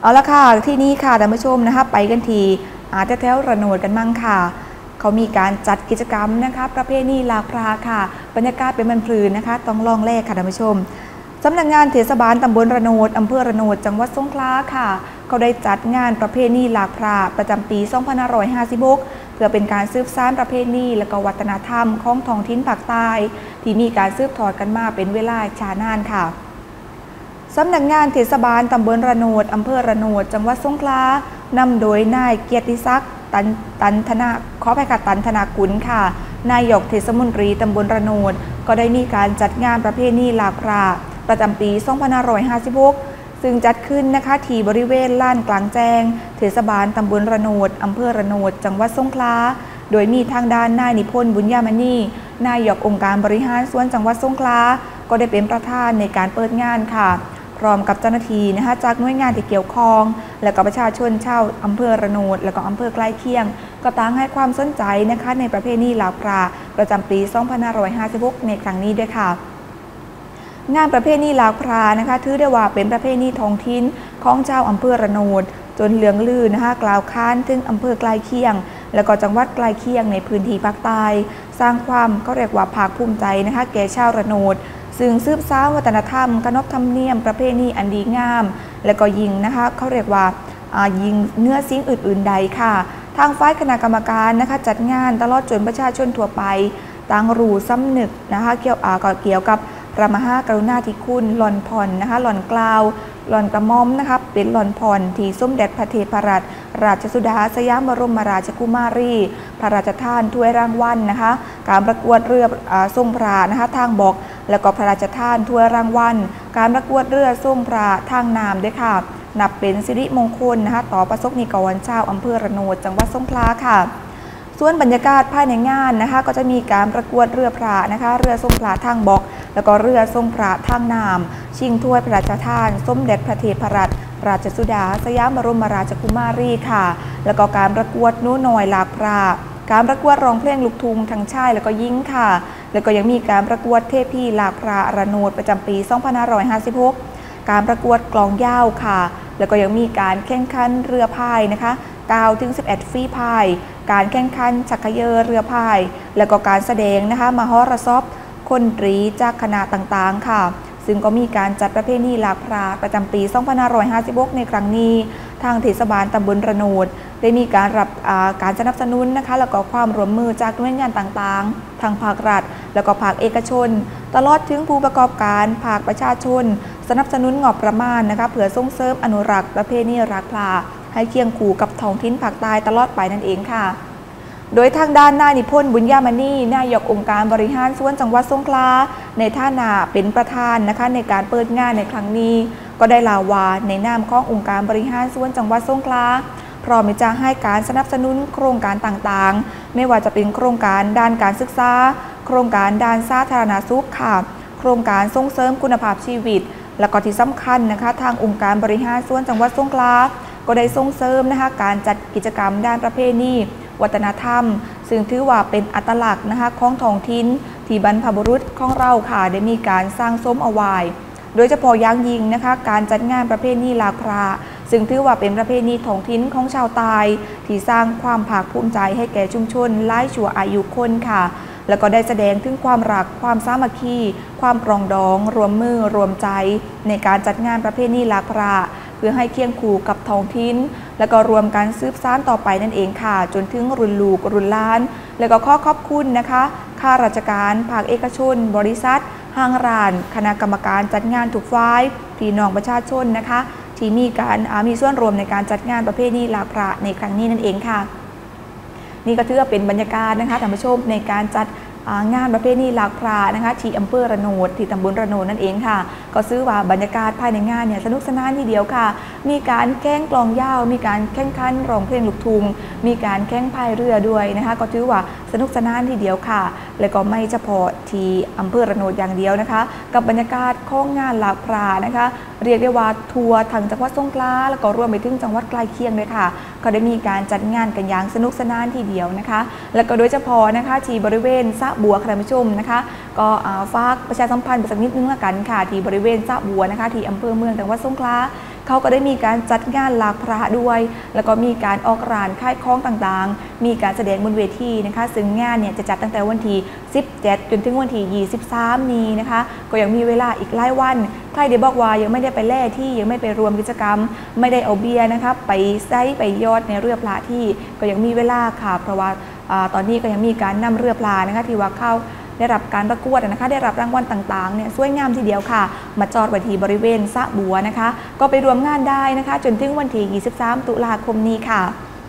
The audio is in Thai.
เอาละค่ะ ที่นี่ค่ะท่านผู้ชมนะคะ ไปกันทีอาจจะแถวระโนดกันมั่งค่ะ เขามีการจัดกิจกรรมนะคะ ประเพณีลาพราค่ะ บรรยากาศเป็นมันพลืนนะคะ ต้องลองแรกค่ะท่านผู้ชมสำนักงงานเทศบาลตำบลระโนดอำเภอระโนดจังหวัดสงขลาค่ะ เขาได้จัดงานประเพณีลาพราประจำปี 2556 เพื่อเป็นการสืบสานประเพณีและก็วัฒนธรรมของท้องถิ่นภาคใต้ที่มีการสืบทอดกันมาเป็นเวลาชานานค่ะ สำนักงานเทศบาลตำบลระโนดอำเภอระโนดจังหวัดสงขลานำโดยนายเกียรติศักดิ์ตันตันธนาขอไปค่ะตันธนากุลค่ะ นายกเทศมนตรีตำบลระโนดก็ได้มีการจัดงานประเพณีลาพราประจำปี2556 ซึ่งจัดขึ้นนะคะที่บริเวณลานกลางแจ้ง เทศบาลตำบลระโนดอำเภอระโนดจังหวัดสงขลาโดยมีทางด้านนายนิพนธ์บุญญามณีนายกองค์การบริหารส่วนจังหวัดสงขลาก็ได้เป็นประธานในการเปิดงานค่ะ พร้อมกับเจ้าหน้าที่นะคะจากหน่วยงานที่เกี่ยวข้อง และก็ประชาชนชาวอำเภอระโนดและก็อำเภอใกล้เคียง ก็ต่างให้ความสนใจนะคะในประเพณีลาวพราประจำปี 2556 ในครั้งนี้ด้วยค่ะงานประเพณีลาวพรานะคะถือได้ว่าเป็นประเพณีท้องถิ่นของชาวอำเภอระโนดจนเหลืองลื่นนะคะกล่าวค้านถึงอำเภอใกล้เคียง และก็จังหวัดใกล้เคียงในพื้นที่ภาคใต้สร้างความก็เรียกว่าภาคภูมิใจนะคะแก่ชาวระโนด ซึ่งซืบซ้าวัฒนธรรมขนบธรรมเนียม ประเพณีอันดีงาม และก็ยิงนะคะเขาเรียกว่ายิงเนื้อสิ่งอื่น ๆ ใดค่ะ ทางฝ่ายคณะกรรมการนะคะจัดงานตลอดจนประชาชนทั่วไปต่างรู้ซ้ำนึกนะคะเกี่ยวก็เกี่ยวกับพระมหากรุณาธิคุณหล่อนผ่อนนะคะหล่อนกล่าวหล่อนกระม่อมนะคะเป็นหล่อนผ่อนที่ส้มเด็จพระเทพรัตนราชสุดาสยามบรมราชกุมารี พระราชทานถ้วยรางวัลนนะคะ การประกวดเรือทรงพระนะคะทางบอก แล้วก็พระราชทานถ้วยรางวัล การประกวดเรือทรงพระทางน้ำด้วยค่ะ นับเป็นสิริมงคลนะคะต่อประสบนิกรชาวอำเภอระโนดจังหวัดสงขลาค่ะ ส่วนบรรยากาศภายในงานนะคะ ก็จะมีการประกวดเรือพระนะคะ เรือทรงพระทางบก แล้วก็เรือทรงพระทางน้ำชิงถ้วยพระราชทาน สมเด็จพระเทพรัตนราชสุดา สยามบรมราชกุมารีค่ะ แล้วก็การประกวดนู้นอยหลากพระการประกวดร้องเพลงลูกทุ่งทั้งชายแล้วก็ยิงค่ะ แล้วก็ยังมีการประกวดเทพีหลากพระระโนดประจำปี 2556 การประกวดกลองยาวค่ะ แล้วก็ยังมีการแข่งขันเรือพายนะคะ9ถึง11 ฟีพาย การแข่งขันชักเยอเรือพาย แล้วก็การแสดงนะคะมหรสพคนตรีจากคณะต่างๆค่ะ ซึ่งก็มีการจัดประเพณีลาพราประจำปี 2556 ในครั้งนี้ ทางเทศบาลตำบลระโนดได้มีการรับการสนับสนุนนะคะแล้วก็ความร่วมมือจากหน่วยงานต่างๆ ทางภาครัฐ แล้วก็ภาคเอกชน ตลอดถึงผู้ประกอบการภาคประชาชน สนับสนุนงบประมาณนะคะเพื่อส่งเสริมอนุรักษ์ประเพณีรักพลาให้เคียงคู่กับท้องถิ่นภาคใต้ตลอดไปนั่นเองค่ะ โดยทางด้านนายนิพนธ์บุญญามณีนายกองค์การบริหารส่วนจังหวัดสงขลาในท่านาเป็นประธานนะคะในการเปิดงานในครั้งนี้ ก็ได้ลาวาในนามขององค์การบริหารส่วนจังหวัดสงขลาพร้อมจะให้การสนับสนุนโครงการต่างๆ ไม่ว่าจะเป็นโครงการด้านการศึกษา โครงการด้านสาธารณสุขค่ะ โครงการส่งเสริมคุณภาพชีวิต และก็ที่สำคัญนะคะ ทางองค์การบริหารส่วนจังหวัดสงขลาก็ได้ส่งเสริมนะคะการจัดกิจกรรมด้านประเพณี วัฒนธรรม ซึ่งถือว่าเป็นอัตลักษณ์นะคะของท้องถิ่นที่บรรพบุรุษของเราค่ะได้มีการสร้างสมเอาไว้โดยเฉพาะอย่างยิงนะคะ การจัดงานประเพณีลาพราซึ่งถือว่าเป็นประเพณีท้องถิ่นของชาวตายที่สร้างความภาคภูมิใจให้แก่ชุมชนไล่ชั่วอายุคนค่ะ แล้วก็ได้แสดงถึงความรักความสามัคคี ความปรองดอง รวมมือรวมใจ ในการจัดงานประเพณีลาพรา เพื่อให้เคียงคู่กับท้องถิ่นและก็รวมกันซืบซ้านต่อไปนั่นเองค่ะ จนถึงรุ่นลูกรุ่นล้าน แล้วก็ข้อขอบคุณนะคะข้าราชการภาคเอกชน บริษัท ห้างร้าน คณะกรรมการจัดงานถูกฝ่ายพี่น้องประชาชนนะคะ ที่มีการมีส่วนรวมในการจัดงานประเพณีลาพระในครั้งนี้นั่นเองค่ะ นี่ก็ถือเป็นบรรยากาศนะคะท่านผู้ชมในการจัด งานประเพณีหลากพรานะคะที่อำเภอระโนดที่ตำบลระโนดนั่นเองค่ะ ก็ซื้อว่าบรรยากาศภายในงานเนี่ยสนุกสนานทีเดียวค่ะ มีการแข่งกลองยาว มีการแข่งขันร้องเพลงลูกทุ่งมีการแข่งพายเรือด้วยนะคะ ก็ถือว่าสนุกสนานทีเดียวค่ะ และก็ไม่เฉพาะที่อำเภอระโนดอย่างเดียวนะคะ กับบรรยากาศของงานหลากพรานะคะ เรียกได้ว่าทัวร์ทางจังหวัดสงขลาแล้วก็รวมไปถึงจังหวัดใกล้เคียงด้วยค่ะ ก็ได้มีการจัดงานกันอย่างสนุกสนานทีเดียวนะคะ แล้วก็โดยเฉพาะนะคะที่บริเวณสะบัวค่ะท่านผู้ชมนะคะ ก็ฝากประชาสัมพันธ์ไปสักนิดนึงละกันค่ะ ที่บริเวณสะบัวนะคะที่อำเภอเมืองจังหวัดสงขลา เขาก็ได้มีการจัดงานลากพระด้วย แล้วก็มีการออกร้านค่ายคล้องต่างๆ มีการแสดงบนเวทีนะคะ ซึ่งงานเนี่ยจะจัดตั้งแต่วันที่ 17 จนถึงวันที่23 นี้นะคะ ก็ยังมีเวลาอีกหลายวัน ใครได้บอกว่ายังไม่ได้ไปแล่ที่ยังไม่ไปรวมกิจกรรม ไม่ได้เอาเบียร์นะคะไปไซไปยอดในเรือพระที่ก็ยังมีเวลาค่ะเพราะว่าอตอนนี้ก็ยังมีการนำเรือพลานะคะที่ว่าเข้า ได้รับการประกวดนะคะ ได้รับรางวัลต่างๆเนี่ยสวยงามทีเดียวค่ะ มาจอดไว้ที่บริเวณสะบัวนะคะ ก็ไปรวมงานได้นะคะ จนถึงวันที่ 23 ตุลาคมนี้ค่ะ